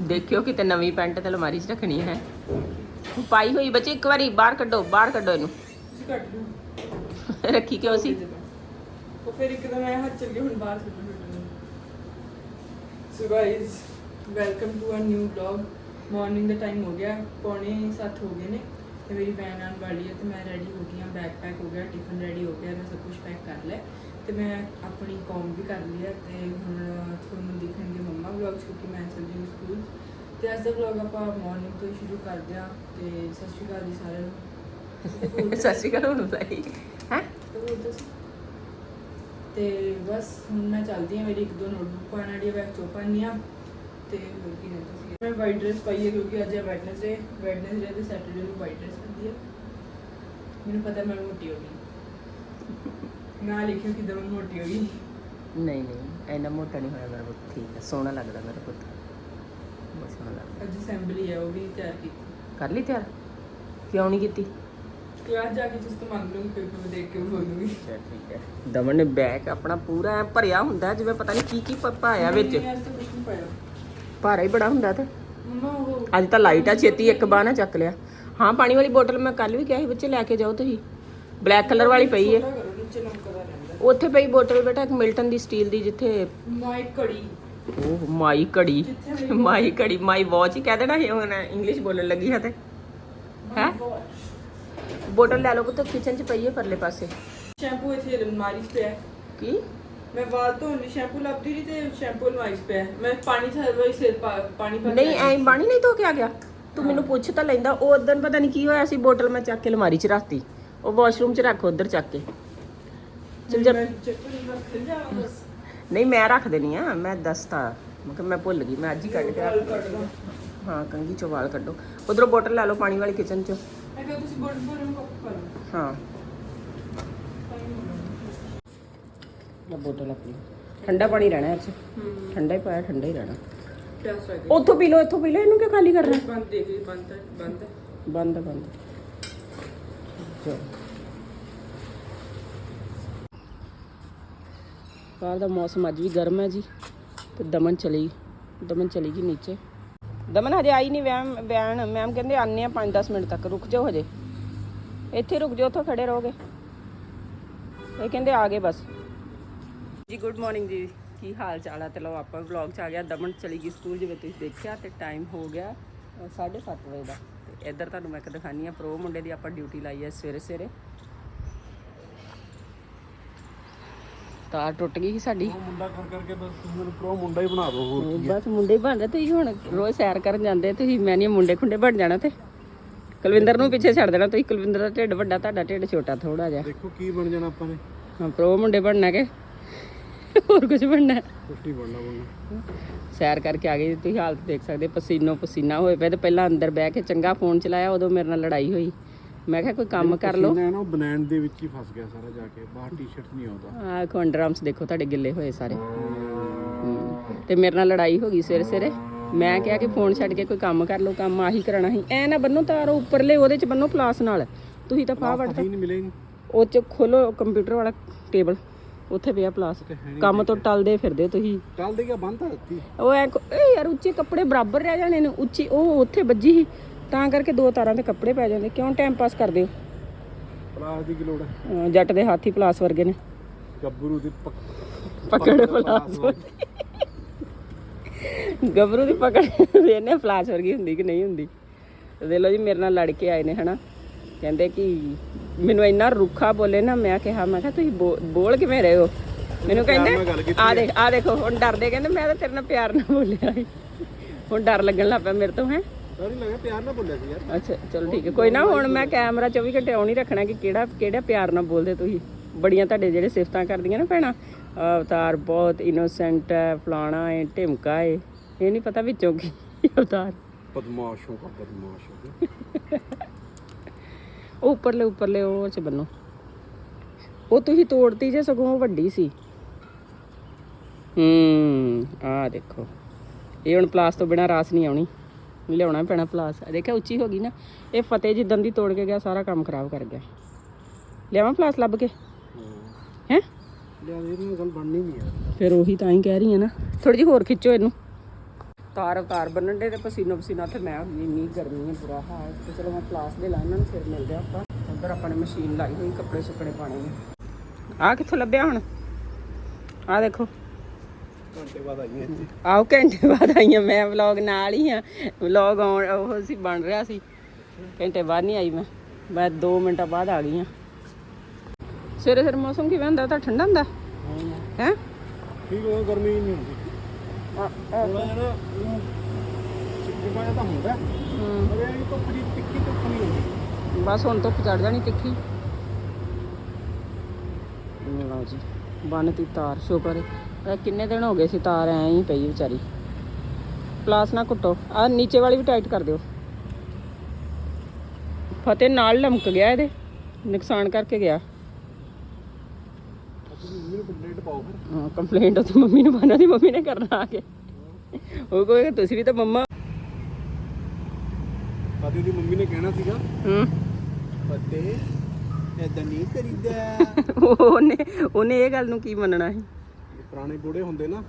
ਦੇਖਿਓ ਕਿਤੇ ਨਵੀਂ ਪੈਂਟ ਤੇ ਅਲਮਾਰੀ 'ਚ ਰੱਖਣੀ ਹੈ। ਪਾਈ ਹੋਈ ਬੱਚੇ ਇੱਕ ਵਾਰੀ ਬਾਹਰ ਕੱਢੋ ਬਾਹਰ ਕੱਢੋ ਇਹਨੂੰ। ਰੱਖੀ ਕਿਉਂ ਸੀ? ਉਹ ਫਿਰ ਇੱਕਦਮ ਮੈਂ ਹੱਥ ਚੱਲ ਗਿਆ ਹੁਣ ਬਾਹਰ ਸੁੱਟ ਦਿੱਤਾ so guys welcome to a new vlog morning the time ਹੋ ਗਿਆ ਪੌਣੇ 7 ਹੋ ਗਏ ਨੇ। ਤੇ ਮੇਰੀ ਵੈਨ ਆਉਣ ਵਾਲੀ ਹੈ ਤੇ ਮੈਂ ਰੈਡੀ ਹੋ ਗਈ ਹਾਂ ਬੈਗ ਪੈਕ ਹੋ ਗਿਆ ਟਿਫਨ ਰੈਡੀ ਹੋ ਗਿਆ ਮੈਂ ਸਭ ਕੁਝ ਪੈਕ ਕਰ ਲਿਆ। ਤੇ ਮੈਂ ਆਪਣੀ ਕੌਮ ਵੀ ਕਰ ਲਈ ਹੈ ਤੇ ਹੁਣ ਤੁਹਾਨੂੰ ਦਿਖਣਗੇ ਮੰਮਾ ਵਲੌਗਸ ਕਿਉਂਕਿ ਮੈਂ ਚੱਲ ਹਾਂ ਸਕੂਲ ਤੇ ਅੱਜ ਦਾ ਵਲੌਗ ਆਪਾਂ ਮਾਰਨਿੰਗ ਤੋਂ ਹੀ ਸ਼ੁਰੂ ਕਰਦੇ ਹਾਂ ਤੇ ਸਤਿ ਸ਼੍ਰੀ ਅਕਾਲ ਜੀ ਸਾਰਿਆਂ ਨੂੰ। ਸਤਿ ਸ਼੍ਰੀ ਅਕਾਲ ਹੁਣ ਬੁਲਾਈ ਹੈ? ਤੇ ਬਸ ਹੁਣ ਮੈਂ ਚੱਲਦੀ ਹਾਂ ਮੇਰੀ ਇੱਕ ਦੋ ਨੋਟਬੁੱਕ ਪਾਣ ਵਾਲੀ ਬੈਗ ਚੋਂ ਪਾਣੀ ਆ। ਤੇ ਹੋਰ ਕੀ ਤੁਸੀਂ? ਮੈਂ ਵਾਈਟ ਡਰੈਸ ਪਾਈ ਹੈ ਕਿਉਂਕਿ ਅੱਜ ਹੈ ਵੈਡਨਸਡੇ ਵੈਡਨਸਡੇ ਤੇ ਸੈਟਰਡੇ ਨੂੰ ਵਾਈਟ ਡਰੈਸ ਪੈਂਦੀ ਹੈ ਮੈਨੂੰ ਪਤਾ ਮੈਂ ਮੋਟੀ ਹੋ ਗਈ। ਨਾ ਲਿਖਿਓ ਕਿ ਦਮ ਮੋਟੀ ਹੋ ਗਈ? ਨਹੀਂ ਨਹੀਂ ਇੰਨਾ ਮੋਟਾ ਨਹੀਂ ਹੋਇਆ ਮੇਰਾ ਪੁੱਤ ਠੀਕ ਹੈ ਸੋਹਣਾ ਲੱਗਦਾ ਮੇਰਾ ਪੁੱਤ ਬਹੁਤ ਸੋਹਣਾ ਲੱਗਦਾ। ਅੱਜ ਅਸੈਂਬਲੀ ਹੈ ਉਹ ਵੀ ਤਿਆਰ ਕੀਤੀ। ਕਰ ਲਈ ਤਿਆਰ? ਕਿਉਂ ਨਹੀਂ ਕੀਤੀ? ਕਲਾਸ ਜਾ ਕੇ ਤੁਸੀਂ ਤੋਂ ਮੰਗ ਲੂੰਗੀ ਪੇਪਰ ਦੇਖ ਕੇ ਬੋਲੂੰਗੀ। ਅੱਛਾ ਠੀਕ ਹੈ। ਦਮਨ ਨੇ ਬੈਗ ਆਪਣਾ ਪੂਰਾ ਐਂ ਭਰਿਆ ਹੁੰਦਾ ਜਿਵੇਂ ਪਤਾ ਨਹੀਂ ਕੀ ਕੀ ਪ- ਪਾਇਆ ਵਿੱਚ। ਨਹੀਂ, ਅੱਜ ਤਾਂ ਕੁਝ ਨਹੀਂ ਪਾਇਆ। ਭਾਰਾ ਹੀ ਬੜਾ ਹੁੰਦਾ ਤੇ। ਮੰਮਾ ਉਹ ਅੱਜ ਤਾਂ ਲਾਈਟ ਆ ਛੇਤੀ ਇੱਕ ਬਾਹ ਨਾ ਚੱਕ ਲਿਆ। ਹਾਂ ਪਾਣੀ ਵਾਲੀ ਬੋਤਲ ਮੈਂ ਕੱਲ ਵੀ ਕਿਹਾ ਸੀ ਬੱਚੇ ਲੈ ਕੇ ਜਾਓ ਤੁਸੀਂ। ਬਲੈਕ ਕਲਰ ਵਾਲੀ ਪਈ ਹੈ ਛੋਟਾ ਕਰੋ ਨੀਚੇ ਨਮਕ ਦਾ ਰਹਿੰਦਾ ਉੱਥੇ ਪਈ ਬੋਤਲ ਬੇਟਾ ਇੱਕ ਮਿਲਟਨ ਦੀ ਸਟੀਲ ਦੀ ਜਿੱਥੇ ਮਾਈ ਕੜੀ ਉਹ ਮਾਈ ਮੇਰੀ ਮਾਈ ਘੜੀ ਮਾਈ ਵਾਚ ਹੀ ਕਹਿ ਦੇਣਾ ਇਹ ਹੁਣ ਇੰਗਲਿਸ਼ ਬੋਲਣ ਲੱਗੀ ਹੈ ਤੇ। ਹੈਂ? ਬੋਤਲ ਲੈ ਲਓ ਪੁੱਤ ਕਿਚਨ 'ਚ ਪਈ ਹੈ ਪਰਲੇ ਪਾਸੇ। ਸ਼ੈਂਪੂ ਇੱਥੇ ਅਲਮਾਰੀ 'ਚ ਪਿਆ ਹੈ। ਕੀ? ਮੈਂ ਵਾਲ ਧੋਣ ਲਈ ਸ਼ੈਂਪੂ ਲੱਭਦੀ ਰਹੀ ਤੇ ਸ਼ੈਂਪੂ ਅਲਮਾਰੀ 'ਚ ਪਿਆ ਹੈ। ਮੈਂ ਪਾਣੀ ਹਰ ਵਾਰੀ ਸਿਰ ਪਾ ਪਾਣੀ ਨਹੀਂ ਐਂ ਬਾਣੀ ਨਹੀਂ ਧੋ ਕੇ ਆ ਗਿਆ। ਤੂੰ ਮੈਨੂੰ ਪੁੱਛ ਤਾਂ ਲੈਂਦਾ ਉਹ ਉਦੋਂ ਪਤਾ ਨਹੀਂ ਕੀ ਹੋਇਆ ਸੀ ਬੋਤਲ ਮੈਂ ਚੱਕ ਕੇ ਅਲਮਾਰੀ 'ਚ ਰੱਖਤੀ। ਉਹ ਵਾਸ਼ਰੂਮ 'ਚ ਰੱਖ ਉਧਰ ਚੱਕ ਕੇ। ਚਲ ਚੱਕਰ ਨਹੀਂ ਮੈਂ ਰੱਖ ਦੇਣੀ ਆ ਮੈਂ ਦੱਸਤਾ। ਮੈਂ ਮੈਂ ਭੁੱਲ ਗਈ ਮੈਂ ਅੱਜ ਹੀ ਕੱਢ ਕੇ ਰੱਖ ਕੱਢ ਦੋ ਹਾਂ ਕੰਗੀ ਚੋਂ ਵਾਲ ਕੱਢੋ। ਉਧਰੋਂ ਬੋਤਲ ਲੈ ਲਓ ਪਾਣੀ ਵਾਲੀ ਕਿਚਨ 'ਚ। ਕਿਹਾ ਤੁਸੀਂ ਨੂੰ ਕੱਪ ਕਰ। ਹਾਂ। ਲੈ ਆਪਣੀ। ਠੰਡਾ ਪਾਣੀ ਰਹਿਣਾ ਹੂੰ। ਠੰਡਾ ਹੀ ਪਾਇਆ ਠੰਡਾ ਹੀ ਰਹਿਣਾ। ਉੱਥੋਂ ਪੀ ਲਓ ਇੱਥੋਂ ਪੀ ਲਓ ਇਹਨੂੰ ਕਿਉਂ ਖਾਲੀ ਕਰਨਾ ਬੰਦ ਦੇਖ ਲਈ ਬੰਦ ਹੈ ਬੰਦ ਬੰਦ ਬੰਦ। ਚਲੋ। ਬਾਹਰ ਦਾ ਮੌਸਮ ਅੱਜ ਵੀ ਗਰਮ ਹੈ ਜੀ ਤੇ ਦਮਨ ਚਲੀ ਦਮਨ ਚਲੀ ਗਈ ਨੀਚੇ। ਦਮਨ ਹਜੇ ਆਈ ਨਹੀਂ ਵੈਮ ਵੈਣ ਮੈਮ ਕਹਿੰਦੇ ਆਨੇ ਆ 5-10 ਮਿੰਟ ਤੱਕ, ਰੁਕ ਜਾਓ ਹਜੇ। ਇੱਥੇ ਰੁਕ ਜਾਓ, ਉੱਥੋਂ ਖੜੇ ਰਹੋਗੇ। ਇਹ ਕਹਿੰਦੇ ਆ ਗਏ ਬਸ। ਜੀ, ਗੁੱਡ ਮਾਰਨਿੰਗ ਜੀ। ਕੀ ਹਾਲ ਚਾਲ ਆ? ਤੇ ਲਓ, ਆਪਾਂ ਵਲੌਗ ਚ ਆ ਗਿਆ। ਦਮਨ ਚਲੀ ਗਈ ਸਕੂਲ, ਜਿਵੇਂ ਤੁਸੀਂ ਦੇਖਿਆ ਤੇ ਟਾਈਮ ਹੋ ਗਿਆ 7:30 ਵਜੇ ਦਾ। ਤੇ ਇੱਧਰ ਤੁਹਾਨੂੰ ਮੈਂ ਇੱਕ ਦਿਖਾਨੀ ਆ, ਪ੍ਰੋ ਮੁੰਡੇ ਦੀ ਆਪਾਂ ਡਿਊਟੀ ਲਾਈ ਹੈ ਸਵੇਰੇ ਸਵੇਰੇ ਤਾਰ ਟੁੱਟ ਗਈ ਸੀ ਸਾਡੀ। ਉਹ ਮੁੰਡਾ ਕਰ ਕਰਕੇ ਬਸ ਤੁਸੀਂ ਮੈਨੂੰ ਪ੍ਰੋ ਮੁੰਡਾ ਹੀ ਬਣਾ ਦਿਓ ਹੋਰ ਬਸ ਮੁੰਡੇ ਹੀ ਬਣਦੇ ਤੁਸੀਂ ਹੁਣ ਰੋਜ਼ ਸੈਰ ਕਰਨ ਜਾਂਦੇ ਤੁਸੀਂ ਮੈਂ ਨਹੀਂ ਮੁੰਡੇ ਖੁੰਡੇ ਬਣ ਜਾਣਾ ਤੇ ਕੁਲਵਿੰਦਰ ਨੂੰ ਪਿੱਛੇ ਛੱਡ ਦੇਣਾ ਤੁਸੀਂ ਕੁਲਵਿੰਦਰ ਦਾ ਢਿੱਡ ਵੱਡਾ ਤੁਹਾਡਾ ਢਿੱਡ ਛੋਟਾ ਥੋੜਾ ਜਿਹਾ। ਦੇਖੋ ਕੀ ਬਣ ਜਾਣਾ ਆਪਾਂ ਨੇ। ਹਾਂ ਪ੍ਰੋ ਮੁੰਡੇ ਬਣਨਾ ਕਿ? ਹੋਰ ਕੁਝ ਬਣਨਾ? ਹੈ? ਨਹੀਂ ਬਣਨਾ ਬਣਨਾ। ਸੈਰ ਕਰਕੇ ਆ ਗਏ ਤੁਸੀਂ ਹਾਲਤ ਦੇਖ ਸਕਦੇ ਪਸੀਨੋ ਪਸੀਨਾ ਹੋਏ ਪਏ ਤੇ ਪਹਿਲਾਂ ਅੰਦਰ ਬਹਿ ਕੇ ਚੰਗਾ ਫੋਨ ਚਲਾਇਆ ਉਦੋਂ ਮੇਰੇ ਨਾਲ ਲੜਾਈ ਹੋਈ। ਮੈਂ ਕਿਹਾ ਕੋਈ ਕੰਮ ਕਰ ਲਓ। ਨਾ ਉਹ ਬਨੈਣ ਦੇ ਵਿੱਚ ਹੀ ਫਸ ਗਿਆ ਸਾਰਾ ਜਾ ਕੇ ਬਾਹਰ ਟੀ-ਸ਼ਰਟ ਨਹੀਂ ਆਉਂਦਾ। ਆ ਕੰਡਰਮਸ ਦੇਖੋ ਤੁਹਾਡੇ ਗਿੱਲੇ ਹੋਏ ਸਾਰੇ। ਹਮ, ਤੇ ਮੇਰੇ ਨਾਲ ਲੜਾਈ ਹੋ ਗਈ ਸਵੇਰੇ ਸਵੇਰੇ ਮੈਂ ਕਿਹਾ ਕਿ ਫੋਨ ਛੱਡ ਕੇ ਕੋਈ ਕੰਮ ਕਰ ਲਓ ਕੰਮ ਆਹੀ ਕਰਨਾ ਸੀ। ਐ ਨਾ ਬੰਨੋ ਤਾਰ ਉੱਪਰਲੇ ਉਹਦੇ ਚ ਬੰਨੋ ਪਲਾਸ ਨਾਲ। ਤੁਸੀਂ ਤਾਂ ਫਾਹ ਵੜਦਾ। ਨਹੀਂ ਮਿਲੇਗੀ ਉਹ ਚ ਖੋਲੋ ਕੰਪਿਊਟਰ ਵਾਲਾ ਟੇਬਲ ਉੱਥੇ ਪਿਆ ਪਲਾਸ ਕੰਮ ਤੋਂ ਟਲਦੇ ਫਿਰਦੇ ਤੁਸੀਂ। ਚੱਲ ਦੇ ਗਿਆ ਬੰਦ ਤਾਂ ਦਿੱਤੀ। ਉਹ ਐ ਏ ਯਾਰ ਉੱਚੇ ਕੱਪੜੇ ਬਰਾਬਰ ਰਹਿ ਜਾਣੇ ਨੇ। ਉੱਚੀ ਉਹ ਉੱਥੇ ਵੱਜੀ ਸੀ। ਤਾਂ ਕਰਕੇ ਦੋ ਤਾਰਾਂ ਦੇ ਕੱਪੜੇ ਪੈ ਜਾਂਦੇ। ਕਿਉਂ ਟਾਈਮ ਪਾਸ ਕਰਦੇ ਹੋ? ਪਲਾਸ ਦੀ ਕੀ ਲੋੜ ਹੈ? ਅਹ ਜੱਟ ਦੇ ਹਾਥੀ ਪਲਾਸ ਵਰਗੇ ਨੇ। ਗੱਭਰੂ ਦੀ ਪੱਕ- ਪਕੜ ਪਲਾਸ। ਗੱਭਰੂ ਦੀ ਪਕੜ ਵੇਨੇ ਫਲਾਸ ਵਰਗੀ ਹੁੰਦੀ ਕਿ ਨਹੀਂ ਹੁੰਦੀ? ਦੇਖ ਲਓ ਜੀ ਮੇਰੇ ਨਾਲ ਲੜ ਕੇ ਆਏ ਨੇ ਹਨਾ? ਕਹਿੰਦੇ ਕਿ ਮੈਨੂੰ ਇੰਨਾ ਰੁੱਖਾ ਬੋਲੇ ਨਾ ਮੈਂ ਕਿਹਾ ਮੈਂ ਕਿਹਾ ਤੁਸੀਂ ਬੋ- ਬੋਲ ਕਿਵੇਂ ਰਹੇ ਹੋ? ਮੈਨੂੰ ਕਹਿੰਦੇ ਆ ਦੇਖ ਆ ਦੇਖੋ ਹੁਣ ਡਰਦੇ ਕਹਿੰਦੇ ਮੈਂ ਤਾਂ ਤੇਰੇ ਨਾਲ ਪਿਆਰ ਨਾਲ ਬੋਲਿਆ ਸੀ। ਹੁਣ ਡਰ ਲੱਗਣ ਲੱਗ ਪਿਆ ਮੇਰੇ ਤੋਂ ਹੈ? ਨਹੀਂ ਲੱਗਾ ਪਿਆਰ ਨਾਲ ਬੋਲਿਆ ਸੀ ਯਾਰ। ਅੱਛਾ ਚਲੋ ਠੀਕ ਹੈ ਕੋਈ ਨਾ ਹੁਣ ਮੈਂ ਕੈਮਰਾ 24 ਘੰਟੇ ਆਨ ਹੀ ਰੱਖਣਾ ਕਿ ਕਿਹੜਾ ਕਿਹੜਾ ਪਿਆਰ ਨਾਲ ਬੋਲਦੇ ਤੁਸੀਂ। ਬੜੀਆਂ ਤੁਹਾਡੇ ਜਿਹੜੇ ਸਿਫਤਾਂ ਕਰਦੀਆਂ ਨਾ ਭੈਣਾਂ ਅਵਤਾਰ ਬਹੁਤ ਇਨੋਸੈਂਟ ਹੈ ਫਲਾਣਾ ਹੈ ਢਿਮਕਾ ਹੈ ਇਹ ਨਹੀਂ ਪਤਾ ਵਿੱਚੋਂ ਕੀ ਅਵਤਾਰ। ਬਦਮਾਸ਼ੋਂ ਦਾ ਬਦਮਾਸ਼ ਹੋ ਉਹ ਉੱਪਰਲੇ ਉੱਪਰਲੇ ਉਹ ਚ ਬੰਨੋ। ਉਹ ਤੁਸੀਂ ਤੋੜਤੀ ਜੇ ਸਗੋਂ ਵੱਡੀ ਸੀ। ਹੂੰ ਆ ਦੇਖੋ। ਇਹ ਹੁਣ ਪਲਾਸ ਤੋਂ ਬਿਨਾ ਰਾਸ ਨਹੀਂ ਆਉਣੀ। ਲਿਆਉਣਾ ਪੈਣਾ ਪਲਾਸ। ਦੇਖਿਆ ਉੱਚੀ ਹੋ ਗਈ ਨਾ। ਇਹ ਫਤਿਹ ਜਿੱਦਣ ਦੀ ਤੋੜ ਕੇ ਗਿਆ ਸਾਰਾ ਕੰਮ ਖਰਾਬ ਕਰ ਗਿਆ। ਲਿਆਵਾਂ ਪਲਾਸ ਲੱਭ ਕੇ? ਹੈ। ਲਿਆ ਇਹਦੇ ਨਾਲ ਗੱਲ ਬਣਨੀ ਨਹੀਂ ਯਾਰ ਫਿਰ ਉਹੀ ਤਾਂ ਹੀ ਕਹਿ ਰਹੀ ਆ ਨਾ। ਥੋੜੀ ਜਿਹੀ ਹੋਰ ਖਿੱਚੋ ਇਹਨੂੰ। ਤਾਰ ਤਾਰ ਬੰਨਣ ਦੇ ਤੇ ਪਸੀਨੋ ਪਸੀਨਾ ਤੇ ਮੈਂ ਹੋ ਇੰਨੀ ਗਰਮੀ ਹੈ ਬੁਰਾ ਹਾਲ ਤੇ ਚਲੋ ਮੈਂ ਕਲਾਸ ਦੇ ਲਾ ਇਹਨਾਂ ਨੂੰ ਫਿਰ ਮਿਲਦੇ ਆਪਾਂ। ਉੱਧਰ ਆਪਾਂ ਨੇ ਮਸ਼ੀਨ ਲਾਈ ਹੋਈ ਕੱਪੜੇ ਸੁੱਕਣੇ ਪਾਣੇ ਆ ਆਹ ਕਿੱਥੋਂ ਲੱਭਿਆ ਹੁਣ? ਆਹ ਦੇਖੋ। ਘੰਟੇ ਬਾਅਦ ਆਈਆਂ ਇੱਥੇ। ਆਓ ਘੰਟੇ ਬਾਅਦ ਆਈਆਂ ਮੈਂ ਵਲੌਗ ਨਾਲ ਹੀ ਆ। ਵਲੌਗ ਆਉਣ ਉਹ ਸੀ ਬਣ ਰਿਹਾ ਸੀ। ਘੰਟੇ ਬਾਅਦ ਨਹੀਂ ਆਈ ਮੈਂ। ਮੈਂ 2 ਮਿੰਟਾਂ ਬਾਅਦ ਆ ਗਈ ਆ। ਸਵੇਰੇ ਸਵੇਰੇ ਮੌਸਮ ਕਿਵੇਂ ਹੁੰਦਾ? ਤਾਂ ਠੰਡਾ ਹੁੰਦਾ? ਹੈ। ਠੀਕ ਹੋ ਗਰਮੀ ਨਹੀਂ ਹੁੰਦੀ। ਥੋੜਾ ਜਿਹਾ ਨਾ ਚਿਪਚਿਪਾ ਜਿਹਾ ਤਾਂ ਹੁੰਦਾ। ਪਰ ਇਹ ਧੁੱਪ ਦੀ ਤਿੱਖੀ ਧੁੱਪ ਨਹੀਂ ਹੁੰਦੀ। ਬਸ ਹੁਣ ਧੁੱਪ ਚੜ ਜਾਣੀ ਤਿੱਖੀ। ਲਓ ਜੀ ਬੰਨਤੀ ਤਾਰ ਸ਼ੁਕਰ ਕਿੰਨੇ ਦਿਨ ਹੋ ਗਏ ਸੀ ਤਾਰ ਐਂ ਹੀ ਪਈ ਵਿਚਾਰੀ। ਪਲਾਸ ਨਾ ਕੁੱਟੋ। ਆ ਨੀਚੇ ਵਾਲੀ ਵੀ ਟਾਈਟ ਕਰ ਦਿਓ। ਫਤਿਹ ਨਾਲ ਲਮਕ ਗਿਆ ਇਹਦੇ। ਨੁਕਸਾਨ ਕਰਕੇ ਗਿਆ। ਤੁਸੀਂ ਮੰਮੀ ਨੂੰ ਕੰਪਲੇਂਟ ਪਾਓ ਫਿਰ। ਹਾਂ ਕੰਪਲੇਂਟ ਉਹ ਤਾਂ ਮੰਮੀ ਨੂੰ ਪਾਣਾ ਦੀ ਮੰਮੀ ਨੇ ਕਰਨਾ ਆ ਕੇ। ਉਹ ਕਹੇਗਾ ਤੁਸੀਂ ਵੀ ਤਾਂ ਮੰਮਾ। ਫਤਿਹ ਦੀ ਮੰਮੀ ਨੇ ਕਹਿਣਾ ਸੀਗਾ ਹੂੰ। ਫਤਿਹ ਐਦਾਂ ਨਹੀਂ ਕਰੀਦਾ। ਉਹਨੇ ਉਹਨੇ ਇਹ ਗੱਲ ਨੂੰ ਕੀ ਮੰਨਣਾ ਸੀ? ਪੁਰਾਣੇ ਗੋੜੇ ਹੁੰਦੇ ਨਾ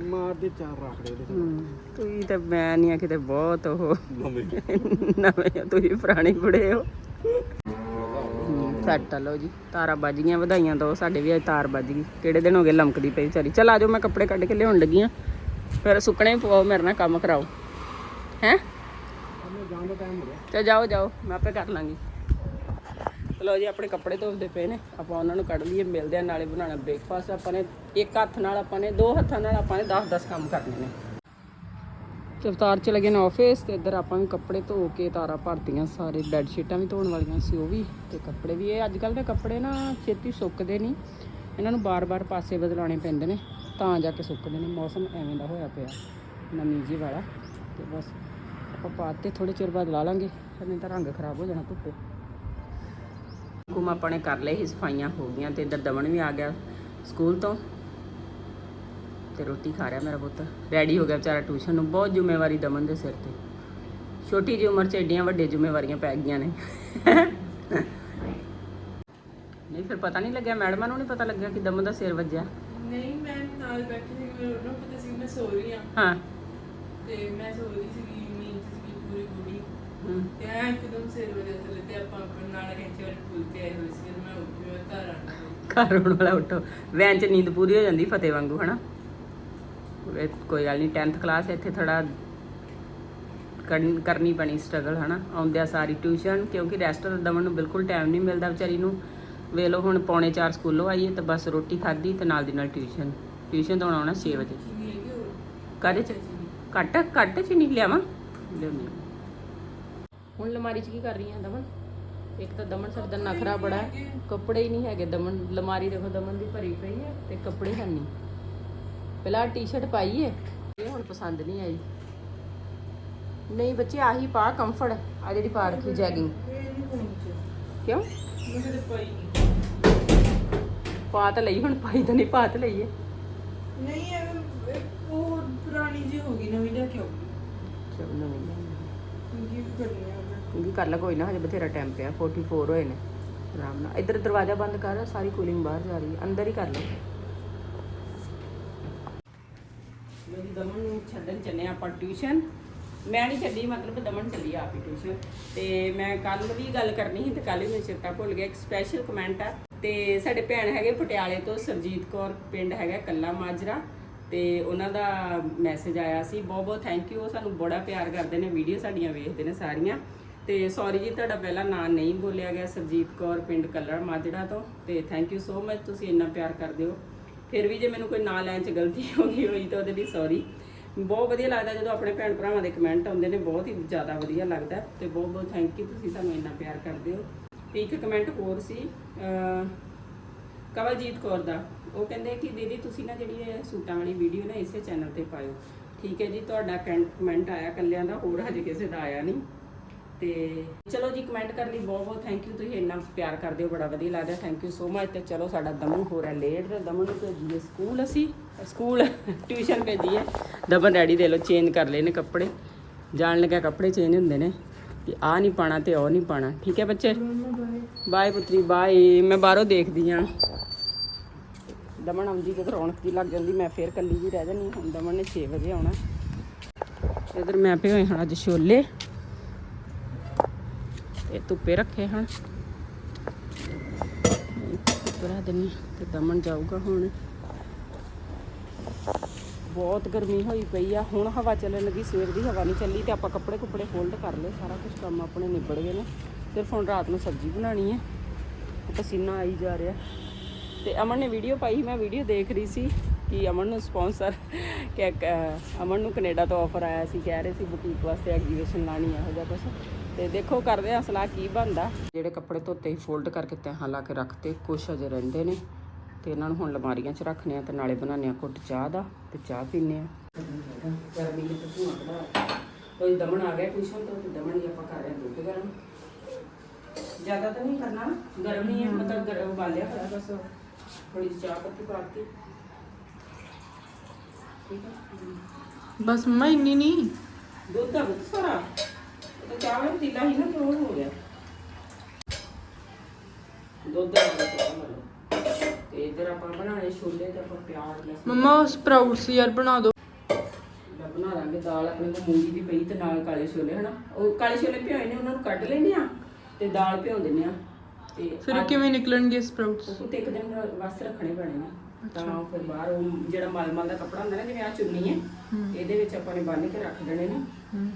ਮਾਰਦੇ ਚਾਰ ਰੱਖਦੇ ਉਹਦੇ ਹੂੰ ਤੁਸੀਂ ਤਾਂ ਮੈਂ ਨਹੀਂ ਆ ਕਿਤੇ ਬਹੁਤ ਉਹ। ਨਵੇਂ। ਨਵੇਂ ਤੁਸੀਂ ਪੁਰਾਣੇ ਬੁੜੇ ਹੋ। ਸੈੱਟ ਲਓ ਜੀ ਤਾਰਾਂ ਵੱਜ ਗਈਆਂ ਵਧਾਈਆਂ ਦੋ ਸਾਡੇ ਵੀ ਅੱਜ ਤਾਰ ਵੱਜ ਗਈ। ਕਿਹੜੇ ਦਿਨ ਹੋ ਗਏ ਲਮਕਦੀ ਪਈ ਵਿਚਾਰੀ। ਚਲ ਆਜੋ ਮੈਂ ਕੱਪੜੇ ਕੱਢ ਕੇ ਲਿਆਉਣ ਲੱਗੀ ਆ। ਫਿਰ ਸੁੱਕਣੇ ਪਵਾਓ ਮੇਰੇ ਨਾਲ ਕੰਮ ਕਰਾਓ। ਹੈ? ਦਾ ਤੇ ਜਾਓ ਜਾਓ ਮੈਂ ਆਪੇ ਕਰ ਲਾਂਗੀ। ਚਲੋ ਜੀ, ਆਪਣੇ ਕੱਪੜੇ ਧੋਦੇ ਪਏ ਨੇ, ਆਪਾਂ ਉਹਨਾਂ ਨੂੰ ਕੱਢ ਲਈਏ, ਮਿਲਦੇ ਆ, ਨਾਲੇ ਬਣਾਉਣਾ ਬ੍ਰੇਕਫਾਸਟ ਆਪਾਂ ਨੇ ਇੱਕ ਹੱਥ ਨਾਲ ਆਪਾਂ ਨੇ, ਦੋ ਹੱਥਾਂ ਨਾਲ ਆਪਾਂ ਨੇ 10-10 ਕੰਮ ਕਰਨੇ ਨੇ। ਤੇ ਅਵਤਾਰ ਚ ਲੱਗੇ ਨੇ ਆਫਿਸ ਤੇ ਇੱਧਰ ਆਪਾਂ ਵੀ ਕੱਪੜੇ ਧੋ ਕੇ ਤਾਰਾਂ ਭਰਤੀਆਂ, ਸਾਰੇ ਬੈੱਡ ਸ਼ੀਟਾਂ ਵੀ ਧੋਣ ਵਾਲੀਆਂ ਸੀ ਉਹ ਵੀ, ਤੇ ਕੱਪੜੇ ਵੀ, ਇਹ ਅੱਜ ਕੱਲ ਦੇ ਕੱਪੜੇ ਨਾ ਛੇਤੀ ਸੁੱਕਦੇ ਨਹੀਂ, ਇਹਨਾਂ ਨੂੰ ਬਾਰ-ਬਾਰ ਪਾਸੇ ਬਦਲਾਉਣੇ ਪੈਂਦੇ ਨੇ, ਤਾਂ ਜਾ ਕੇ ਸੁੱਕਦੇ ਨੇ, ਮੌਸਮ ਐਵੇਂ ਦਾ ਹੋਇਆ ਪਿਆ, ਨਮੀ ਜੀ ਵਾਲਾ, ਤੇ ਬਸ ਆਪਾਂ ਪਾਤੇ ਥੋੜੇ ਚਿਰ ਬਾਅਦ ਲਾ ਲਾਂਗੇ, ਫਿਰ ਨਹੀਂ ਤਾਂ ਰੰਗ ਖਰਾਬ ਹੋ ਜਾਣਾ ਧੁੱਪੇ। ਕੁਮ ਆਪਾਂ ਨੇ ਕਰ ਲਏ ਸੀ ਸਫਾਈਆਂ ਹੋ ਗਈਆਂ ਤੇ ਇੱਧਰ ਦਮਨ ਵੀ ਆ ਗਿਆ ਸਕੂਲ ਤੋਂ। ਤੇ ਰੋਟੀ ਖਾ ਰਿਹਾ ਮੇਰਾ ਪੁੱਤ। ਰੈਡੀ ਹੋ ਗਿਆ ਵਿਚਾਰਾ ਟਿਊਸ਼ਨ ਨੂੰ ਬਹੁਤ ਜ਼ਿੰਮੇਵਾਰੀ ਦਮਨ ਦੇ ਸਿਰ ਤੇ। ਛੋਟੀ ਜਿਹੀ ਉਮਰ 'ਚ ਏਡੀਆਂ ਵੱਡੀਆਂ ਜ਼ਿੰਮੇਵਾਰੀਆਂ ਪੈ ਗਈਆਂ ਨੇ। ਨਹੀਂ ਫਿਰ ਪਤਾ ਨਹੀਂ ਲੱਗਿਆ ਮੈਡਮਾਂ ਨੂੰ ਨਹੀਂ ਪਤਾ ਲੱਗਿਆ ਕਿ ਦਮਨ ਦਾ ਸਿਰ ਵੱਜਿਆ? ਨਹੀਂ ਮੈਂ ਨਾਲ ਬੈਠੀ ਸੀ ਮੈਨੂੰ ਨਾ ਪਤਾ ਸੀ ਮੈਂ ਸੋ ਰਹੀ ਹਾਂ। ਹਾਂ। ਤੇ ਮੈਂ ਸੋ ਰਹੀ ਸੀ ਆਪਾਂ ਵਾਲੇ ਤੇ ਆਏ ਹੋਏ ਸੀ ਫਿਰ ਮੈਂ ਉੱਠੀ ਮੈਂ ਘਰ ਆਣਾ ਘਰ ਆਉਣ ਵਾਲਾ ਉੱਠੋ। ਵੈਨ 'ਚ ਨੀਂਦ ਪੂਰੀ ਹੋ ਜਾਂਦੀ ਫਤਿਹ ਵਾਂਗੂ ਹਨਾ? ਇਹ ਕੋਈ ਗੱਲ ਨਹੀਂ 10th ਕਲਾਸ ਇੱਥੇ ਥੋੜਾ ਕਰਨੀ ਪੈਣੀ ਸਟਰਗਲ ਹਨਾ? ਆਉਂਦਿਆ ਸਾਰੀ ਟਿਊਸ਼ਨ ਕਿਉਂਕਿ ਰੈਸਟ ਦਾ ਦਮਨ ਨੂੰ ਬਿਲਕੁਲ ਟਾਈਮ ਨਹੀਂ ਮਿਲਦਾ ਵਿਚਾਰੀ ਨੂੰ। ਲਓ ਹੁਣ ਪੌਣੇ 4 ਸਕੂਲੋਂ ਆਈਏ ਤੇ ਬਸ ਰੋਟੀ ਖਾਧੀ ਤੇ ਨਾਲ ਦੀ ਨਾਲ ਟਿਊਸ਼ਨ ਟਿਊਸ਼ਨ ਤੋਂ ਆਉਣਾ 6 ਵਜੇ। ਕਾਹਦੇ ਚ? ਘੱਟ ਘੱਟ ਚ ਨਹੀਂ ਲਿਆਵਾਂ? ਲਿਆਉਂਦੀ ਹਾਂ। ਹੁਣ ਲਮਾਰੀ ਚ ਕੀ ਕਰ ਰਹੀ ਹੈ ਦਮਨ? ਇੱਕ ਤਾਂ ਦਮਨ ਸਰ ਦਾ ਨਖਰਾ ਬੜਾ ਹੈ, ਕੱਪੜੇ ਹੀ ਨਹੀਂ ਹੈਗੇ ਦਮਨ ਲਮਾਰੀ ਦੇਖੋ ਦਮਨ ਦੀ ਭਰੀ ਪਈ ਹੈ ਤੇ ਕੱਪੜੇ ਹੈ ਨਹੀਂ। ਪਹਿਲਾਂ ਟੀ-ਸ਼ਰਟ ਪਾਈ ਹੈ ਇਹ ਹੁਣ ਪਸੰਦ ਨਹੀਂ ਆਈ। ਨਹੀਂ ਬੱਚੇ ਆਹੀ ਪਾ ਕੰਫਰਟ ਆ ਜਿਹੜੀ ਪਾ ਰੱਖੀ ਜੈਗਿੰਗ ਕਿਉਂ? ਪਾ ਤਾਂ ਲਈ ਹੁਣ ਪਾਈ ਤਾਂ ਨਹੀਂ ਪਾ ਤਾਂ ਲਈਏ ਨਹੀਂ ਉਹ ਪੁਰਾਣੀ ਜੀ ਹੋ ਗਈ ਨਵੀਂ ਲਿਆ ਕੇ ਆਉਗੀ ਚਲੋ ਨਵੀਂ। ਕੀ ਕਰ ਲਾ, ਕੋਈ ਨਾ, ਹਜੇ ਬਥੇਰਾ ਟਾਈਮ ਪਿਆ 44 ਹੋਏ ਨੇ। ਆਰਾਮ ਨਾਲ। ਇੱਧਰ ਦਰਵਾਜ਼ਾ ਬੰਦ ਕਰ, ਸਾਰੀ ਕੂਲਿੰਗ ਬਾਹਰ ਜਾ ਰਹੀ ਹੈ। ਅੰਦਰ ਹੀ ਕਰ ਲਓ। ਮੇਰੀ ਦਮਨ ਨੂੰ ਛੱਡਣ ਚੱਲੇ ਆਪਾਂ ਟਿਊਸ਼ਨ ਮੈਂ ਨਹੀਂ ਛੱਡੀ, ਮਤਲਬ ਦਮਨ ਚੱਲੀ ਆਪ ਹੀ ਟਿਊਸ਼ਨ ਤੇ ਮੈਂ ਕੱਲ ਵੀ ਗੱਲ ਕਰਨੀ ਸੀ ਤੇ ਕੱਲ ਹੀ ਮੈਨੂੰ ਚੇਤਾ ਭੁੱਲ ਗਿਆ। ਇੱਕ ਸਪੈਸ਼ਲ ਕਮੈਂਟ ਆ। ਤੇ ਸਾਡੇ ਭੈਣ ਹੈਗੇ ਪਟਿਆਲੇ ਤੋਂ ਸਰਜੀਤ ਕੌਰ, ਪਿੰਡ ਹੈਗਾ ਕੱਲਾ ਮਾਜਰਾ। ਤੇ ਉਹਨਾਂ ਦਾ ਮੈਸੇਜ ਆਇਆ ਸੀ, ਬਹੁਤ ਬਹੁਤ ਥੈਂਕ ਯੂ ਉਹ ਸਾਨੂੰ ਬੜਾ ਪਿਆਰ ਕਰਦੇ ਨੇ ਵੀਡੀਓ ਸਾਡੀਆਂ ਵੇਖਦੇ ਨੇ ਸਾਰੀਆਂ। ਤੇ ਸੌਰੀ ਜੀ, ਤੁਹਾਡਾ ਪਹਿਲਾ ਨਾਮ ਨਹੀਂ ਬੋਲਿਆ ਗਿਆ, ਸਰਜੀਤ ਕੌਰ, ਪਿੰਡ ਕੱਲੜ ਮਾਜੜਾ ਤੋਂ। ਤੇ ਥੈਂਕ ਯੂ ਸੋ ਮਚ ਤੁਸੀਂ ਇੰਨਾ ਪਿਆਰ ਕਰਦੇ ਹੋ। ਫਿਰ ਵੀ ਜੇ ਮੈਨੂੰ ਕੋਈ ਨਾਂ ਲੈਣ ਚ ਗਲਤੀ ਹੋ ਗਈ ਹੋਈ ਤਾਂ ਉਹਦੇ ਲਈ ਸੌਰੀ ਬਹੁਤ ਵਧੀਆ ਲੱਗਦਾ ਜਦੋਂ ਆਪਣੇ ਭੈਣ ਭਰਾਵਾਂ ਦੇ ਕਮੈਂਟ ਆਉਂਦੇ ਨੇ, ਬਹੁਤ ਹੀ ਜ਼ਿਆਦਾ ਵਧੀਆ ਲੱਗਦਾ। ਤੇ ਬਹੁਤ ਬਹੁਤ ਥੈਂਕ ਯੂ ਤੁਸੀਂ ਸਾਨੂੰ ਇੰਨਾ ਪਿਆਰ ਕਰਦੇ ਹੋ। ਤੇ ਇੱਕ ਕਮੈਂਟ ਹੋਰ ਸੀ ਕਵਲਜੀਤ ਕੌਰ ਦਾ। ਉਹ ਕਹਿੰਦੇ ਕਿ ਦੀਦੀ ਤੁਸੀਂ ਨਾ ਜਿਹੜੀ ਇਹ ਸੂਟਾਂ ਵਾਲੀ ਵੀਡੀਓ ਨਾ ਇਸੇ ਚੈਨਲ ਤੇ ਪਾਇਓ। ਠੀਕ ਹੈ ਜੀ ਤੁਹਾਡਾ ਕਮੈਂਟ ਆਇਆ ਕੱਲਿਆਂ ਦਾ ਹੋਰ ਹਜੇ ਕਿਸੇ ਦਾ ਆਇਆ ਨਹੀਂ। ਤੇ ਚਲੋ ਜੀ ਕਮੈਂਟ ਕਰਨ ਲਈ ਬਹੁਤ ਬਹੁਤ ਥੈਂਕ ਯੂ ਤੁਸੀਂ ਇੰਨਾ ਪਿਆਰ ਕਰਦੇ ਹੋ ਬੜਾ ਵਧੀਆ ਲੱਗਦਾ। ਥੈਂਕ ਯੂ ਸੋ ਮਚ ਤੇ ਚਲੋ ਸਾਡਾ ਦਮਨ ਹੋ ਰਿਹਾ ਲੇਟ ਤੇ ਦਮਨ ਨੂੰ ਭੇਜੀਏ ਸਕੂਲ ਅਸੀਂ। ਸਕੂਲ ਟਿਊਸ਼ਨ ਭੇਜੀਏ। ਦਮਨ ਰੈਡੀ ਦੇ ਲੋ ਚੇਂਜ ਕਰ ਲਏ ਨੇ ਕੱਪੜੇ। ਜਾਣ ਲੱਗਿਆ ਕੱਪੜੇ ਚੇਂਜ ਹੁੰਦੇ ਨੇ। ਕਿ ਆ ਨਹੀਂ ਪਾਣਾ ਤੇ ਉਹ ਨਹੀਂ ਪਾਣਾ। ਠੀਕ ਹੈ ਬੱਚੇ? ਬਾਏ ਪੁੱਤਰੀ ਬਾਏ ਮੈਂ ਬਾਹਰੋਂ ਦੇਖਦੀ ਆ ਦਮਨ ਆਉਂਦੀ ਜਦੋਂ ਰੌਣਕ ਦੀ ਲੱਗ ਜਾਂਦੀ, ਮੈਂ ਫੇਰ ਕੱਲੀ ਜੀ ਰਹਿ ਜਾਂਦੀ ਹੁਣ ਦਮਨ ਨੇ 6 ਵਜੇ ਆਉਣਾ। ਇਧਰ ਮੈਂ ਭਿਓਏ ਹਨ ਅੱਜ ਛੋਲੇ ਤੇ ਧੁੱਪੇ ਰੱਖੇ ਹਨ। ਧੁੱਪੇ ਰੱਖ ਤੇ ਦਮਨ ਜਾਊਗਾ ਹੁਣ। ਬਹੁਤ ਗਰਮੀ ਹੋਈ ਪਈ ਆ। ਹੁਣ ਹਵਾ ਚੱਲਣ ਲੱਗੀ, ਸਵੇਰ ਦੀ ਹਵਾ ਨਹੀਂ ਚੱਲੀ ਤੇ ਆਪਾਂ ਕੱਪੜੇ ਕੁੱਪੜੇ ਫੋਲਡ ਕਰ ਲਏ। ਸਾਰਾ ਕੁਝ ਕੰਮ ਆਪਣੇ ਨਿਬੜ ਗਏ ਨੇ। ਸਿਰਫ ਹੁਣ ਰਾਤ ਨੂੰ ਸਬਜ਼ੀ ਬਣਾਉਣੀ ਹੈ। ਪਸੀਨਾ ਆਈ ਜਾ ਰਿਹਾ। ਤੇ ਅਮਨ ਨੇ ਵੀਡੀਓ ਪਾਈ ਮੈਂ ਵੀਡੀਓ ਦੇਖ ਰਹੀ ਸੀ ਕਿ ਅਮਨ ਨੂੰ ਸਪਾਂਸਰ ਕਿ ਅਹ, ਅਮਨ ਨੂੰ ਕੈਨੇਡਾ ਤੋਂ ਆਫਰ ਆਇਆ ਸੀ ਕਹਿ ਰਹੇ ਸੀ ਬੁਟੀਕ ਵਾਸਤੇ ਐਗਜੀਬਿਸ਼ਨ ਲਾਣੀ ਇਹੋ ਜਿਹਾ ਕੁਝ ਤੇ ਦੇਖੋ ਕਰਦੇ ਆ ਸਲਾਹ ਕੀ ਬਣਦਾ। ਜਿਹੜੇ ਕੱਪੜੇ ਧੋਤੇ ਹੀ ਫੋਲਡ ਕਰਕੇ ਤੈਹਾਂ ਲਾ ਕੇ ਰੱਖਤੇ ਕੁਛ ਅਜੇ ਰਹਿੰਦੇ ਨੇ। ਤੇ ਇਹਨਾਂ ਨੂੰ ਹੁਣ ਲਮਾਰੀਆਂ 'ਚ ਰੱਖਨੇ ਆ ਤੇ ਨਾਲੇ ਬਣਾਉਂਦੇ ਆ ਘੁੱਟ ਚਾਹ ਦਾ ਤੇ ਚਾਹ ਪੀਨੇ ਆ ਗਰਮੀ ਦੇ ਧੂਆਂ ਕਢਾ ਕੋਈ ਦਮਨ ਆ ਗਿਆ ਟਿਊਸ਼ਨ ਤੋਂ ਤੇ ਦਮਨ ਹੀ ਆਪਾਂ ਕਰ ਰਹੇ ਦੁੱਧ ਗਰਮ। ਜ਼ਿਆਦਾ ਤਾਂ ਨਹੀਂ ਕਰਨਾ ਗਰਮ ਹੀ ਹੈ ਮਤਲਬ ਗਰਮ ਉਬਾਲਿਆ ਹੋਇਆ ਬਸ। ਥੋੜੀ ਜਿਹੀ ਚਾਹ ਪੱਤੀ ਪਾਤੀ। ਠੀਕ ਹੈ ਬਸ ਮੰਮਾ ਇੰਨੀ ਨਹੀਂ ਦੁੱਧ ਦਾ ਬਹੁਤ ਸਾਰਾ? ਇਹ ਤਾਂ ਚਾਹ ਵਾਲਾ ਪੀਲਾ ਹੀ ਨਾ ਕਿਉਂ ਹੋ ਗਿਆ। ਦੁੱਧ ਦਾ ਬਹੁਤ ਸਾਰਾ ਮਤਲਬ ਤੇ ਇਧਰ ਆਪਾਂ ਬਣਾਏ ਛੋਲੇ ਤੇ ਆਪਾਂ ਪਿਆਜ਼ ਲਸਣ। ਮੰਮਾ ਉਹ ਸਪਰਾਊਟਸ ਯਾਰ ਬਣਾ ਦਿਓ ਦਾ ਬਣਾ ਲਾਂਗੇ ਦਾਲ ਆਪਣੇ ਕੋਲ ਮੂੰਗੀ ਦੀ ਪਈ ਤੇ ਨਾਲ ਕਾਲੇ ਛੋਲੇ ਹਨਾ? ਉਹ ਕਾਲੇ ਛੋਲੇ ਭਿਓਏ ਨੇ ਉਹਨਾਂ ਨੂੰ ਕੱਢ ਲੈਂਦੇ ਆ ਤੇ ਦਾਲ ਭਿਓ ਦਿੰਦੇ ਆ। ਤੇ ਫਿਰ ਉਹ ਕਿਵੇਂ ਨਿਕਲਣਗੇ ਸਪਰਾਊਟਸ ਉਹ ਤੇ ਇੱਕ ਦਿਨ ਵਾਸਤੇ ਰੱਖਣੇ ਪੈਣੇ ਨੇ। ਤਾਂ ਫਿਰ ਬਾਹਰ ਉਹ ਜਿਹੜਾ ਮਲ ਮਲ ਦਾ ਕੱਪੜਾ ਹੁੰਦਾ ਨਾ ਜਿਵੇਂ ਆ ਚੁੰਨੀ ਹੈ ਇਹਦੇ ਵਿੱਚ ਆਪਾਂ ਨੇ ਬੰਨ੍ਹ ਕੇ ਰੱਖ ਦੇਣੇ ਨੇ।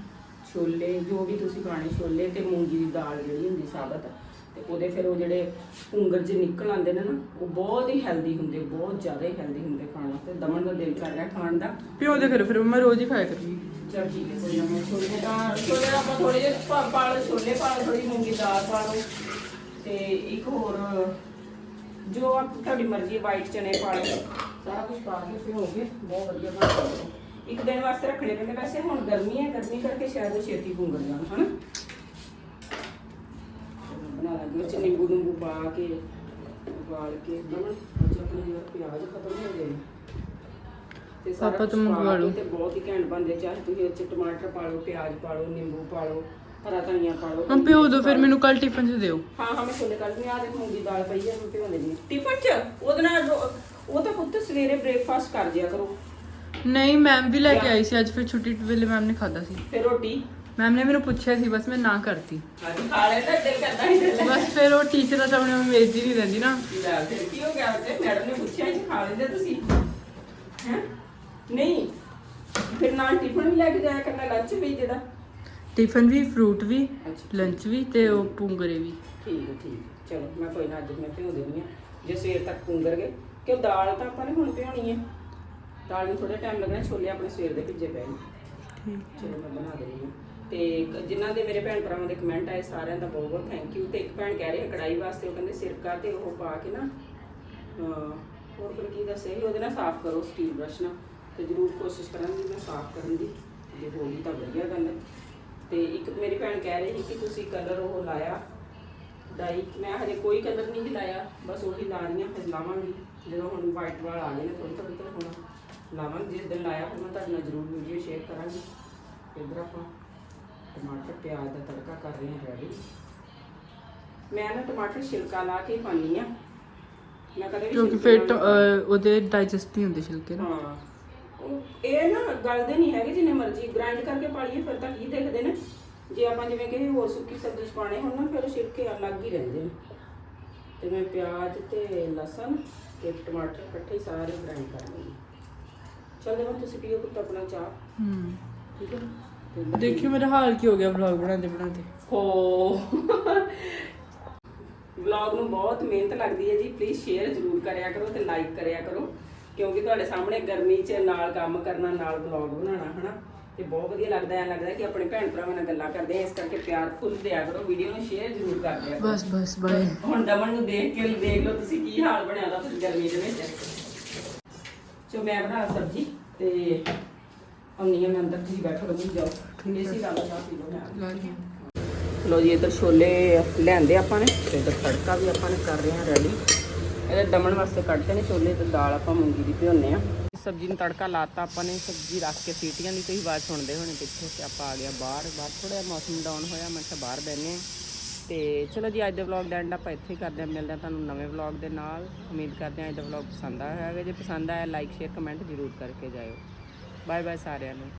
ਛੋਲੇ ਜੋ ਵੀ ਤੁਸੀਂ ਖਾਣੇ ਛੋਲੇ ਤੇ ਮੂੰਗੀ ਦੀ ਦਾਲ ਜਿਹੜੀ ਹੁੰਦੀ ਸਾਬਤ ਤੇ ਉਹਦੇ ਫਿਰ ਉਹ ਜਿਹੜੇ ਪੁੰਗਰ ਜੇ ਨਿਕਲ ਆਉਂਦੇ ਨੇ ਨਾ ਉਹ ਬਹੁਤ ਹੀ ਹੈਲਦੀ ਹੁੰਦੇ ਬਹੁਤ ਜ਼ਿਆਦਾ ਹੀ ਹੈਲਦੀ ਹੁੰਦੇ ਖਾਣ ਵਾਸਤੇ। ਦਮਨ ਦਾ ਦਿਲ ਕਰ ਰਿਹਾ ਖਾਣ ਦਾ। ਪਿਓ ਦੇ ਫਿਰ ਫਿਰ ਮੈਂ ਰੋਜ਼ ਹੀ ਖਾਇਆ ਕਰੂੰਗੀ। ਚਲ ਠੀਕ ਹੈ ਕੋਈ ਨਾ ਮੈਂ ਛੋਲੇ ਦਾ ਛੋਲੇ ਆਪਾਂ ਥੋੜੇ ਜਿਹੇ ਪਾ- ਪਾ ਲਓ ਛੋਲੇ ਪਾ ਲਓ ਥੋੜੀ ਮੂੰਗੀ ਦਾਲ ਪਾ ਲਓ। ਤੇ ਇੱਕ ਹੋਰ ਜੋ ਆਪ ਤੁਹਾਡੀ ਮਰਜ਼ੀ ਹੈ ਵਾਈਟ ਚਨੇ ਪਾ ਲਓ। ਸਾਰਾ ਕੁਝ ਪਾ ਕੇ ਭਿਓਗੇ ਬਹੁਤ ਵਧੀਆ ਬਣ ਜਾਂਦਾ ਇੱਕ ਦਿਨ ਵਾਸਤੇ ਰੱਖਣੇ ਪੈਂਦੇ। ਵੈਸੇ ਹੁਣ ਗਰਮੀ ਹੈ ਗਰਮੀ ਕਰਕੇ ਸ਼ਾਇਦ ਉਹ ਛੇਤੀ ਪੁੰਗਰ ਜਾਣ ਹਨਾ ਬਣਾ ਲਾਂਗੇ ਉਹ ਚ ਨਿੰਬੂ ਨਿੰਬੂ ਪਾ ਕੇ ਉਬਾਲ ਕੇ ਦਮਨ ਅੱਜ ਆਪਣੇ ਯਾਰ ਪਿਆਜ਼ ਖਤਮ ਹੋ ਗਏ। ਤੇ ਸਾਰਾ ਪਾਪਾ ਕੁਛ ਤੋਂ ਪਾ ਮੰਗਵਾ ਕੇ ਲਓ। ਤੇ ਬਹੁਤ ਹੀ ਘੈਂਟ ਬਣਦੇ ਚਾਹੇ ਤੁਸੀਂ ਇਹ ਚ ਟਮਾਟਰ ਪਾ ਲਓ ਪਿਆਜ਼ ਪਾ ਲਓ ਨਿੰਬੂ ਪਾ ਲਓ। ਹਰਾ ਧਨੀਆ ਪਾ ਲਓ ਹਾਂ ਪਿਓ ਦੋ ਫਿਰ ਮੈਨੂੰ ਕੱਲ ਟਿਫਨ 'ਚ ਦਿਓ। ਹਾਂ ਹਾਂ ਮੈਂ ਛੋਲੇ ਕੱਢ ਲਈ ਆ ਦੇਖ ਮੂੰਗੀ ਦਾਲ ਪਈ ਹੈ ਮੈਂ ਭਿਓ ਦੇਣੀ ਟਿਫਨ ਚ? ਉਹਦੇ ਨਾਲ ਰੋ- ਉਹ ਤਾਂ ਪੁੱਤ ਸਵੇਰੇ ਬ੍ਰੇਕਫਾਸਟ ਕਰ ਜਿਆ ਕਰੋ। ਨਹੀਂ ਮੈਮ ਵੀ ਲੈ ਕੇ ਆਈ ਸੀ ਅੱਜ ਫਿਰ ਛੁੱਟੀ ਵੇਲੇ ਮੈਮ ਨੇ ਖਾਦਾ ਸੀ। ਫਿਰ ਰੋਟੀ? ਮੈਮ ਨੇ ਮੈਨੂੰ ਪੁੱਛਿਆ ਸੀ ਬਸ ਮੈਂ ਨਾ ਕਰਤੀ। ਅੱਜ ਖਾ ਲੈ ਤਾਂ ਦਿਲ ਕਰਦਾ ਹੀ ਦਿਲ ਬਸ ਫਿਰ ਉਹ ਟੀਚਰ ਤਾਂ ਆਪਣੇ ਮੇਜ਼ ਹੀ ਨਹੀਂ ਰਹਿੰਦੀ ਨਾ। ਲੈ ਫਿਰ ਕੀ ਹੋ ਗਿਆ ਤੇ ਮੈਡਮ ਨੇ ਪੁੱਛਿਆ ਜੀ ਖਾ ਲੈਂਦੇ ਤੁਸੀਂ? ਹੈ? ਨਹੀਂ। ਫਿਰ ਨਾਲ ਟਿਫਨ ਵੀ ਲੈ ਕੇ ਜਾਇਆ ਕਰਨਾ ਲੰਚ ਵੀ ਜਿਹਦਾ ਟਿਫਨ ਵੀ ਫਰੂਟ ਵੀ ਅੱਛਾ ਲੰਚ ਵੀ ਤੇ ਉਹ ਪੁੰਗਰੇ ਵੀ। ਠੀਕ ਹੈ ਠੀਕ ਹੈ। ਚਲੋ ਮੈਂ ਕੋਈ ਨਾ ਅੱਜ ਮੈਂ ਭਿਓ ਦਿੰਦੀ ਹਾਂ ਜੇ ਸਵੇਰ ਤੱਕ ਪੁੰਗਰ ਗਏ ਦਾਲ ਤਾਂ ਆਪਾਂ ਨੇ ਹੁਣ ਭਿਉਣੀ ਹੈ ਦਾਲ ਨੂੰ ਥੋੜਾ ਟਾਈਮ ਲੱਗਣਾ ਛੋਲੇ ਆਪਣੇ ਸਵੇਰ ਦੇ ਭਿੱਜੇ ਪਏ ਨੇ। ਠੀਕ। ਚਲੋ ਮੈਂ ਬਣਾ ਦੇਣੀ ਹਾਂ। ਤੇ ਜਿਨ੍ਹਾਂ ਦੇ ਮੇਰੇ ਭੈਣ ਭਰਾਵਾਂ ਦੇ ਕਮੈਂਟ ਆਏ ਸਾਰਿਆਂ ਦਾ ਬਹੁਤ ਬਹੁਤ ਥੈਂਕ ਯੂ ਤੇ ਇੱਕ ਭੈਣ ਕਹਿ ਰਹੀ ਹੈ ਕੜਾਈ ਵਾਸਤੇ ਉਹ ਕਹਿੰਦੇ ਸਿਰਕਾ ਤੇ ਉਹ ਪਾ ਕੇ ਨਾ ਅਹ, ਹੋਰ ਫਿਰ ਕੀ ਦੱਸਿਆ ਸੀ ਉਹਦੇ ਨਾਲ ਸਾਫ਼ ਕਰੋ ਸਟੀਲ ਬ੍ਰਸ਼ ਨਾਲ। ਤੇ ਜ਼ਰੂਰ ਕੋਸ਼ਿਸ਼ ਕਰਾਂਗੀ ਮੈਂ ਸਾਫ਼ ਕਰਨ ਦੀ। ਜੇ ਹੋ ਗਈ ਤਾਂ ਵਧੀਆ ਗੱਲ ਹੈ। ਤੇ ਇੱਕ ਮੇਰੀ ਭੈਣ ਕਹਿ ਰਹੀ ਸੀ ਕਿ ਤੁਸੀਂ ਕਲਰ ਉਹ ਲਾਇਆ। ਡਾਈ ਮੈਂ ਹਜੇ ਕੋਈ ਕਲਰ ਨਹੀਂ ਲਾਇਆ ਬਸ ਉਹੀ ਲਾ ਰਹੀ ਹਾਂ ਫਿਰ ਲਾਵਾਂਗੀ। ਜਦੋਂ ਹੁਣ ਵਾਈਟ ਵਾਲ ਆ ਗਏ ਨੇ ਥੋੜੀ ਥੋੜੀ ਤਾਂ ਹੁਣ ਲਾਵਾਂਗੀ ਜਿਸ ਦਿਨ ਲਾਇਆ ਫਿਰ ਮੈਂ ਤੁਹਾਡੇ ਨਾਲ ਜ਼ਰੂਰ ਵੀਡੀਓ ਸ਼ੇਅਰ ਕਰਾਂਗੀ। ਇੱਧਰ ਆਪਾਂ ਟਮਾਟਰ ਪਿਆਜ਼ ਦਾ ਤੜਕਾ ਕਰ ਰਹੇ ਹਾਂ ਰੈਡੀ ਮੈਂ ਨਾ ਟਮਾਟਰ ਛਿਲਕਾ ਲਾ ਕੇ ਪਾਣੀ ਆ ਮੈਂ ਕਦੇ ਵੀ ਕਿਉਂਕਿ ਛਿਲਕੇ ਫਿਰ ਨਾਲ ਟ- ਨਹੀਂ ਪਾਉਂਦੀ। ਅਹ, ਉਹਦੇ ਡਾਈਜੈਸਟ ਨਹੀਂ ਹੁੰਦੇ ਛਿਲਕੇ ਨਾ। ਹਾਂ। ਉਹ- ਇਹ ਨਾ ਗਲਦੇ ਨਹੀਂ ਹੈਗੇ ਜਿੰਨੇ ਮਰਜ਼ੀ ਗ੍ਰਾਈਂਡ ਕਰਕੇ ਪਾ ਲਈਏ ਫਿਰ ਤਾਂ ਕੀ ਦੇਖਦੇ ਨੇ। ਜੇ ਆਪਾਂ ਜਿਵੇਂ ਕਿ ਹੋਰ ਸੁੱਕੀ ਸਬਜ਼ੀ 'ਚ ਪਾਣੇ ਹੋਣ ਨਾ ਫਿਰ ਛਿਲਕੇ ਅਲੱਗ ਹੀ ਰਹਿੰਦੇ ਨੇ। ਤੇ ਮੈਂ ਪਿਆਜ਼ ਤੇ ਲਸਣ ਤੇ ਟਮਾਟਰ ਇਕੱਠੇ ਸਾਰੇ ਗ੍ਰਾਈਂਡ ਕਰ ਲਵਾਂਗੀ ਚਲਦੇ ਮੈਂ ਤੁਸੀਂ ਪੀਓ ਪੁੱਤ ਆਪਣਾ ਚਾਹ। ਹੂੰ। ਠੀਕ ਹੈ ਤੇ ਦੇਖਿਓ ਮੇਰਾ ਹਾਲ ਕੀ ਹੋ ਗਿਆ ਵਲੌਗ ਬਣਾਉਂਦੇ ਬਣਾਉਂਦੇ। ਹੋ। ਵਲੌਗ ਨੂੰ ਬਹੁਤ ਮਿਹਨਤ ਲੱਗਦੀ ਹੈ ਜੀ। ਪਲੀਜ਼ ਸ਼ੇਅਰ ਜ਼ਰੂਰ ਕਰਿਆ ਕਰੋ ਤੇ ਲਾਈਕ ਕਰਿਆ ਕਰੋ। ਕਿਉਂਕਿ ਤੁਹਾਡੇ ਸਾਹਮਣੇ ਗਰਮੀ 'ਚ ਨਾਲ ਕੰਮ ਕਰਨਾ ਨਾਲ ਵਲੌਗ ਬਣਾਉਣਾ ਹਨਾ? ਤੇ ਬਹੁਤ ਵਧੀਆ ਲੱਗਦਾ ਹੈ ਲੱਗਦਾ ਕਿ ਆਪਣੇ ਭੈਣ ਭਰਾਵਾਂ ਨਾਲ ਗੱਲਾਂ ਕਰਦੇ ਆ ਇਸ ਕਰਕੇ ਪਿਆਰ ਫੁੱਲ ਦਿਆ ਕਰੋ ਵੀਡੀਓ ਨੂੰ ਸ਼ੇਅਰ ਜ਼ਰੂਰ ਕਰ ਦਿਆ ਕਰੋ। ਬਸ ਬਸ ਬਾਏ ਹੁਣ ਦਮਨ ਨੂੰ ਦੇਖ ਕੇ ਦੇਖ ਲਓ ਤੁਸੀਂ ਕੀ ਹਾਲ ਬਣਿਆ ਦਾ ਤੁਸੀਂ ਗਰਮੀ ਦੇ ਵਿੱਚ। ਸੋ ਮੈਂ ਬਣਾ ਸਬਜ਼ੀ ਤੇ ਆਉਣੀ ਆ ਮੈਂ ਅੰਦਰ ਤੁਸੀਂ ਬੈਠੋ ਰਹੋ ਜਾਓ। ਦੇਸੀ ਲਾ ਲਓ ਚਾਹ ਪੀ ਲਓ ਮੈਂ ਲਾ ਜੀ ਇੱਧਰ ਛੋਲੇ ਲਿਆਂਦੇ ਆਪਾਂ ਨੇ ਤੇ ਇੱਧਰ ਤੜਕਾ ਵੀ ਆਪਾਂ ਨੇ ਕਰ ਰਹੇ ਹਾਂ ਰੈਡੀ ਇਹਦੇ ਦਮਣ ਵਾਸਤੇ ਕੱਢਦੇ ਨੇ ਛੋਲੇ ਤੇ ਦਾਲ ਆਪਾਂ ਮੂੰਗੀ ਦੀ ਭਿਉਂਨੇ ਆ। ਸਬਜ਼ੀ ਨੂੰ ਤੜਕਾ ਲਾਤਾ ਆਪਾਂ ਨੇ, ਸਬਜ਼ੀ ਰੱਖ ਕੇ ਸੀਟੀਆਂ ਦੀ ਤੁਸੀਂ ਆਵਾਜ਼ ਸੁਣਦੇ ਹੋਣੇ ਪਿੱਛੇ ਤੇ ਆਪਾਂ ਆ ਗਿਆ ਬਾਹਰ ਬਾਹਰ ਥੋੜਾ ਮੌਸਮ ਡਾਊਨ ਹੋਇਆ, ਮੈਂ ਕਿਹਾ ਬਾਹਰ ਬੈਠਨੇ ਆ ਤੇ ਚਲੋ ਜੀ, ਅੱਜ ਦੇ ਵਲੌਗ ਦਾ ਐਂਡ ਆਪਾਂ ਇੱਥੇ ਹੀ ਕਰਦੇ ਹਾਂ। ਮਿਲਦੇ ਹਾਂ ਤੁਹਾਨੂੰ ਨਵੇਂ ਵਲੌਗ ਦੇ ਨਾਲ। ਉਮੀਦ ਕਰਦੇ ਹਾਂ ਅੱਜ ਦਾ ਵਲੌਗ ਪਸੰਦ ਆਇਆ ਹੋਵੇਗਾ। ਜੇ ਪਸੰਦ ਆਇਆ ਲਾਈਕ ਸ਼ੇਅਰ ਕਮੈਂਟ ਜ਼ਰੂਰ ਕਰਕੇ ਜਾਇਓ। ਬਾਏ ਬਾਏ ਸਾਰਿਆਂ ਨੂੰ।